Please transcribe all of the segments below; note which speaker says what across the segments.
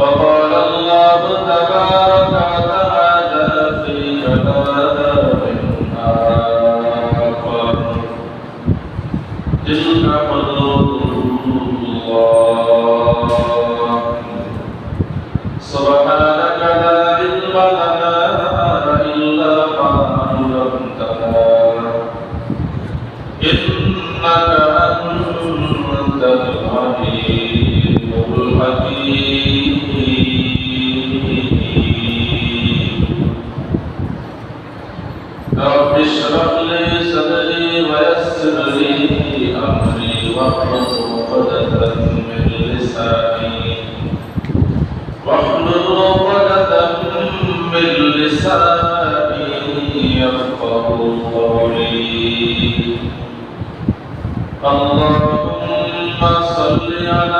Speaker 1: وقال الله تبارك وتعالى في كلام آخر تلك حدود الله سبحانك لا علم لنا رب اشرح لي صدري ويسر لي أمري واحلل عقدة من لساني. واحلل عقدة من لساني يفقه قولي. اللهم صل على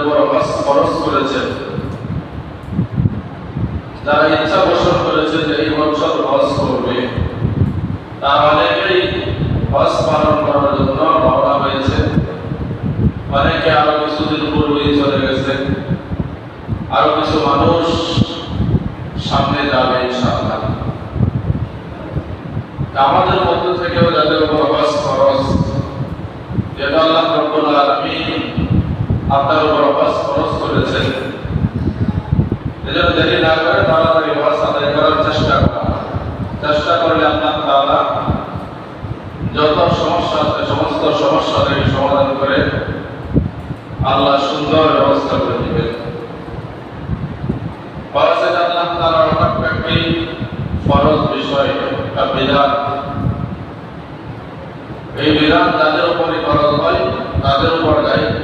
Speaker 1: উপর ফরজ করেছেন যারা ইচ্ছা পোষণ করেছে যে এই বছর হজ করবে, তারা অনেকেই হজ পালন করার জন্য রওনা হয়েছে। অনেকে আরও কিছুদিন পূর্বেই চলে গেছে। আরও কিছু মানুষ সামনে যাবে ইনশাআল্লাহ। আমাদের মধ্য থেকেও যাদের উপর হজ খরচ যেটা আল্লাহ রব্বুল আলামিন আপনার উপর হজ খরচ করেছেন। এজন্য দেরি না করে তাড়াতাড়ি হজ আদায় করার চেষ্টা চেষ্টা করলে আল্লাহ তাআলা যত সমস্যা আছে, সমস্ত সমস্যা থেকে সমাধান করে আল্লাহ সুন্দর ব্যবস্থা করে দিবেন। ফরজের আল্লাহ তাআলার অনেক একটি ফরজ বিষয়, একটা বিধান। এই বিধান যাদের উপরে ফরজ হয়, তাদের উপর দায়িত্ব।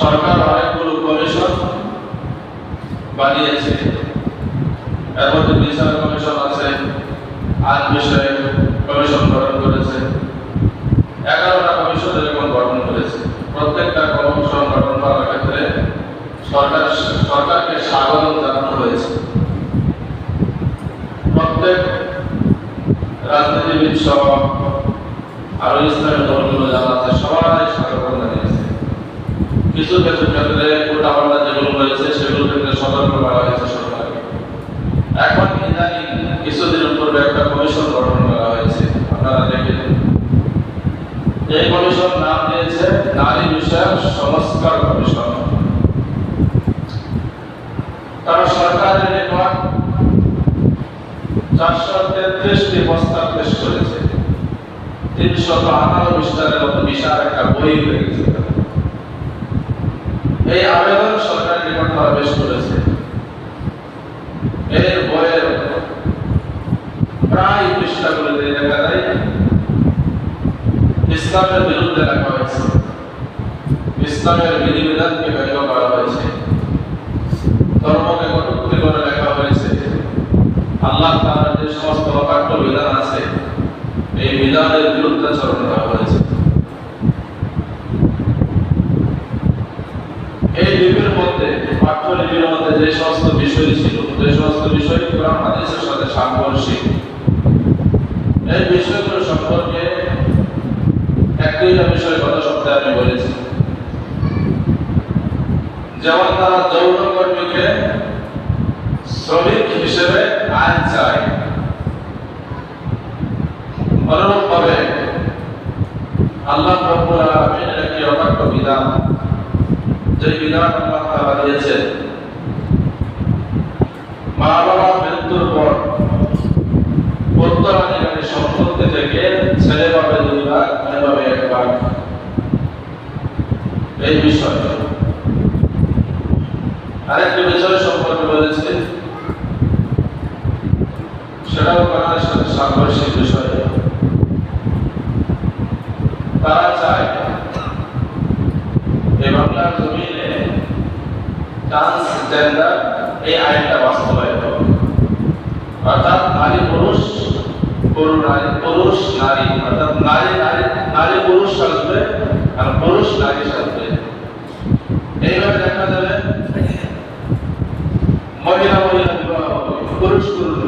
Speaker 1: সরকার অনেকগুলো কমিশন বানিয়েছে। এর মধ্যে বিচার কমিশন আছে আইন বিষয়ে কমিশন গঠন করেছে। এগারোটা কমিশন এরকম গঠন করেছে। প্রত্যেকটা কমিশন গঠন করার ক্ষেত্রে সরকার সরকারকে স্বাগত জানানো হয়েছে। প্রত্যেক রাজনীতিবিদ সহ আরও ইসলামের দলগুলো যারা আছে সবাই স্বাগত জানিয়েছে কিছু কিছু ক্ষেত্রে উল্টাপাল্টা যেগুলো রয়েছে সেগুলো ক্ষেত্রে সতর্ক করা হয়েছে সরকারকে। এখন ইদানিং কিছুদিনের পূর্বে একটা কমিশন গঠন করা হয়েছে, আপনারা দেখেন। এই কমিশন নাম দিয়েছে নারী বিষয়ক সংস্কার কমিশন। কারণ সরকারের নিকট চারশো তেত্রিশটি প্রস্তাব পেশ করেছে। তিনশত আঠারো পৃষ্ঠার মতো বিশাল একটা বই হয়ে এই আবেদন সরকার নিকট তারা করেছে এর বইয়ের প্রায় পৃষ্ঠাগুলিতে দেখা যায়। ইসলামের বিরুদ্ধে লেখা হয়েছে। ইসলামের বিধিবিধানকে করা হয়েছে। ধর্মকে কটূক্তি করে লেখা হয়েছে। আল্লাহ তাআলার যে সমস্ত অকাট্য বিধান আছে, এই বিধানের বিরুদ্ধে চরণ করা হয়েছে এই লিপির মধ্যে পাঠ্যলিপির মধ্যে যে সমস্ত বিষয় ছিল যে সমস্ত বিষয় কোরআন হাদিসের সাথে সাংঘর্ষিক এই বিষয়গুলো সম্পর্কে এক দুইটা বিষয় গত সপ্তাহে আমি বলেছি। যেমন তারা যৌন কর্মীকে শ্রমিক হিসেবে আইন চায়, অনুরূপভাবে আল্লাহ রব্বুল একটি অকাট্য বিধান, যে বিধান আল্লাহ তাআলা দিয়েছেন মা বাবা এই বিষয় আরেকটি বিষয় সম্পর্কে বলেছে, সেটাও সাথে সাংঘর্ষিক বিষয়। তারা চায় এই বাংলার জমিনে এই আইনটা বাস্তবায়িত অর্থাৎ নারী পুরুষ পুরুষ নারী পুরুষ নারী, অর্থাৎ নারী নারী নারী পুরুষ সাজবে আর পুরুষ নারী সাজবে এইভাবে দেখা যাবে মহিলা মহিলা বিবাহ হবে পুরুষ পুরুষ বিবাহ হবে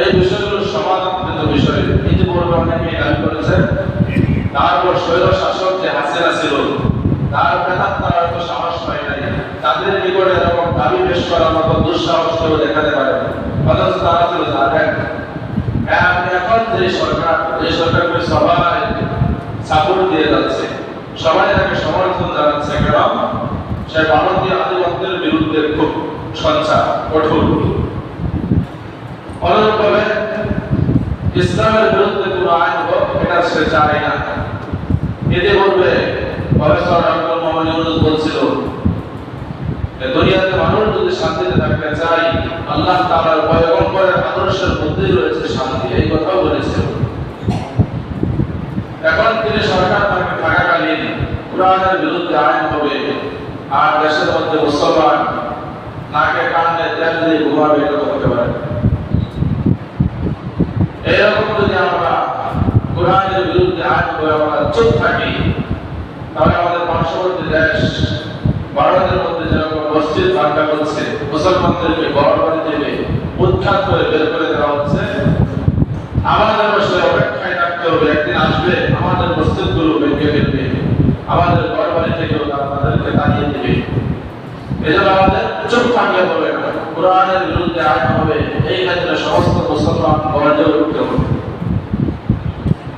Speaker 1: এই বিষয়গুলোর সমাধানকৃত বিষয়। অনেকে দাবি করেছেন। তারপর স্বৈর শাসক যে হাসিনা ছিল, তার বেতার তারা হয়তো সাহস পায় নাই। তাদের নিকটে এরকম দাবি পেশ করার মতো দুঃসাহস কেউ দেখাতে পারে অথচ তারা ছিল জানেন এখন যে সরকার, যে সরকারকে সবাই সাপোর্ট দিয়ে যাচ্ছে, সবাই তাকে সমর্থন জানাচ্ছে কারণ সে ভারতীয় আধিপত্যের বিরুদ্ধে খুব সঞ্চার, কঠোর। অনুরূপভাবে ইসলামের বিরুদ্ধে কোনো আইন হোক, এটা সে চায় না। এতে বলবে, প্রফেসর ডক্টর মোহাম্মদ ইউনুস বলছিল দুনিয়াতে মানুষ যদি শান্তিতে থাকতে চাই আল্লাহ তাআলার পয়গম্বরের আদর্শের মধ্যেই রয়েছে শান্তি, এই কথাও বলেছিল এখন তিনি সরকার তাকে থাকাকালীন কোরআনের বিরুদ্ধে আইন হবে, আর দেশের মধ্যে মুসলমান নাকে কানে তেল দিয়ে ঘুমাবে, এটা হতে পারে। এরকম যদি আমরা কোরআনের বিরুদ্ধে আইন করে আমরা চুপ থাকি, তাহলে আমাদের পার্শ্ববর্তী দেশ, ভারতের মধ্যে যেরকম মসজিদ ভাঙ্গা করছে মুসলমানদেরকে বাড়ি দেবে উৎখাত করে বের করে দেওয়া হচ্ছে, আমাদের বসে অপেক্ষায় থাকতে হবে, একদিন আসবে, আমাদের মসজিদগুলো ভেঙে ফেলবে, আমাদের ঘর বাড়ি থেকেও তাদেরকে তাড়িয়ে দেবে। এজন্য আমাদের চুপ থাকলে হবে না। কোরআনের বিরুদ্ধে আইন হবে, এই ক্ষেত্রে সমস্ত মুসলমান গর্জে উঠতে হবে।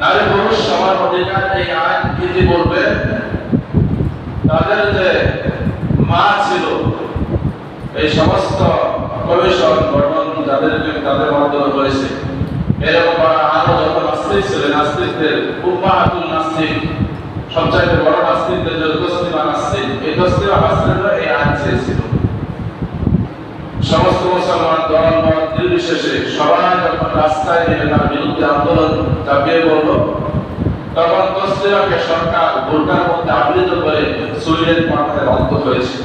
Speaker 1: নারী পুরুষ সবার অধিকার এই আইন নীতি বলবে? তাদের যে মা ছিল, এই সমস্ত কমিশন গঠন যাদেরকে তাদের মাধ্যমে হয়েছে এরকম আরও যত নাস্তিক ছিলেন, নাস্তিকদের উম্মাহাতুল নাস্তিক, সবচাইতে বড় নাস্তিকদের যে তসলিমা নাস্তিক, এই তসলিমা নাস্তিকরা এই আইন চেয়েছিল। সমস্ত মুসলমান দল, মত, নির্বিশেষে সবাই যখন রাস্তায় নেমে তার বিরুদ্ধে আন্দোলন চাপিয়ে পড়ল তখন তসলিমাকে সরকার বোরকার মধ্যে আবৃত করে সুইডেন মাথায় বাধ্য হয়েছিল